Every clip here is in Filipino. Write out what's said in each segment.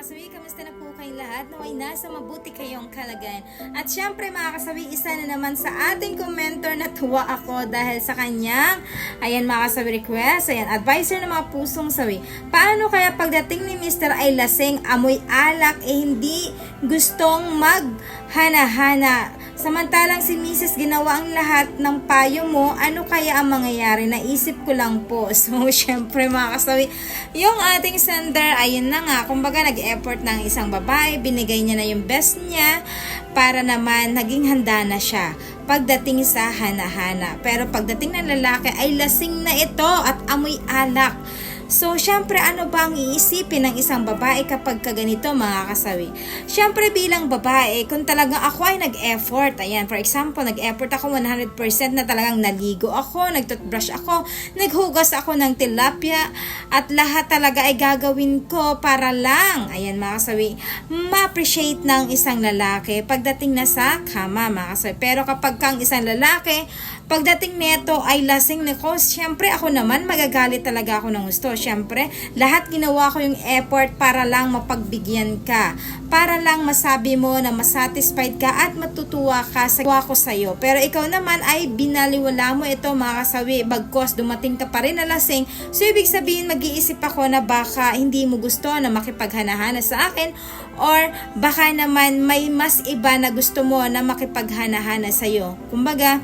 kasawi, kamusta na po kayong lahat? Naway nasa mabuti kayong kalagayan. At syempre mga kasawi, isa na naman sa ating commenter na tuwa ako dahil sa kanyang, ayan mga kasawi request, ayan, advisor ng mga pusong sawi. Paano kaya pagdating ni Mr. ay lasing, amoy alak, eh hindi gustong maghana-hana? Samantalang si Mrs. ginawa ang lahat ng payo mo, ano kaya ang mangyayari? Naisip ko lang po. So, syempre mga kasawi, yung ating sender, ayun na nga, kumbaga nag-effort ng isang babae, binigay niya na yung best niya, para naman naging handa na siya pagdating sa hana-hana. Pero pagdating ng lalaki ay lasing na ito at amoy alak. So, syempre, ano ba ang iisipin ng isang babae kapag kaganito mga kasawi? Syempre, bilang babae, kung talagang ako ay nag-effort, ayan, for example, nag-effort ako 100% na talagang naligo ako, nag-toothbrush ako, naghugas ako ng tilapia, at lahat talaga ay gagawin ko para lang, ayan mga kasawi, ma-appreciate ng isang lalaki pagdating na sa kama mga kasawi. Pero kapag kang isang lalaki, pagdating neto ay lasing niko, syempre ako naman magagalit talaga ako ng gusto. Syempre, lahat ginawa ko yung effort para lang mapagbigyan ka. Para lang masabi mo na masatisfied ka at matutuwa ka sa gawa ko sa'yo. Pero ikaw naman ay binaliwala mo ito mga kasawi. Bagkos dumating ka pa rin na lasing. So ibig sabihin mag-iisip ako na baka hindi mo gusto na makipaghanahana sa akin or baka naman may mas iba na gusto mo na makipaghanahana sa'yo. Kumbaga,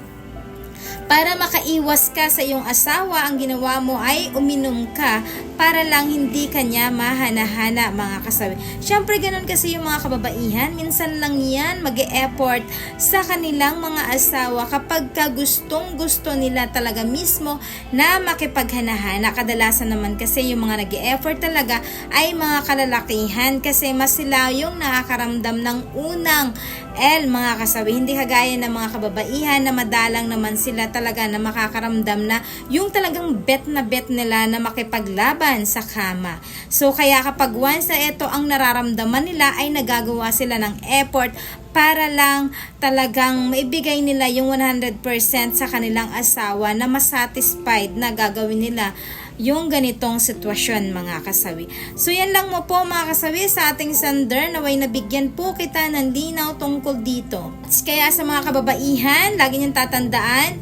para makaiwas ka sa iyong asawa, ang ginawa mo ay uminom ka para lang hindi kanya mahanahana mga kasawi. Siyempre ganun kasi yung mga kababaihan, minsan lang yan mag effort sa kanilang mga asawa kapag ka gustong gusto nila talaga mismo na makipaghanahana. Kadalasan naman kasi yung mga nag effort talaga ay mga kalalakihan kasi mas sila yung nakakaramdam ng unang L mga kasawi. Hindi kagaya ng mga kababaihan na madalang naman sila talaga na makakaramdam na yung talagang bet na bet nila na makipaglaban sa kama. So kaya kapag once na ito ang nararamdaman nila ay nagagawa sila ng effort para lang talagang maibigay nila yung 100% sa kanilang asawa na masatisfied na gagawin nila yung ganitong sitwasyon mga kasawi. So yan lang mo po mga kasawi sa ating sender naway nabigyan po kita ng linaw tungkol dito. Kaya sa mga kababaihan, lagi niyong tatandaan,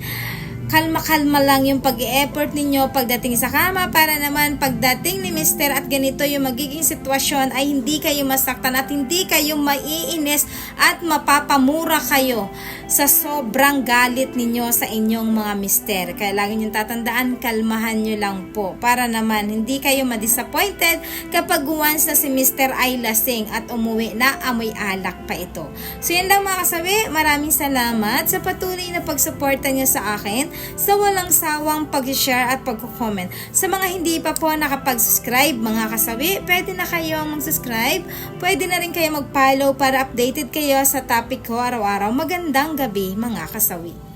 kalma-kalma lang yung pag-effort ninyo pagdating sa kama para naman pagdating ni Mr. at ganito yung magiging sitwasyon ay hindi kayo masaktan at hindi kayo maiinis at mapapamura kayo sa sobrang galit ninyo sa inyong mga mister. Kaya lagi nyo tatandaan, kalmahan nyo lang po para naman hindi kayo ma-disappointed kapag once na si Mr. ay lasing at umuwi na amoy alak pa ito. So yan lang mga kasabi, maraming salamat sa patuloy na pagsuporta nyo sa akin sa walang sawang pag-share at pag-comment. Sa mga hindi pa po nakapag-subscribe mga kasabi, pwede na kayong mag-subscribe. Pwede na rin kayo mag-follow para updated kayo sa topic ko araw-araw. Magandang gabi mga kasawi.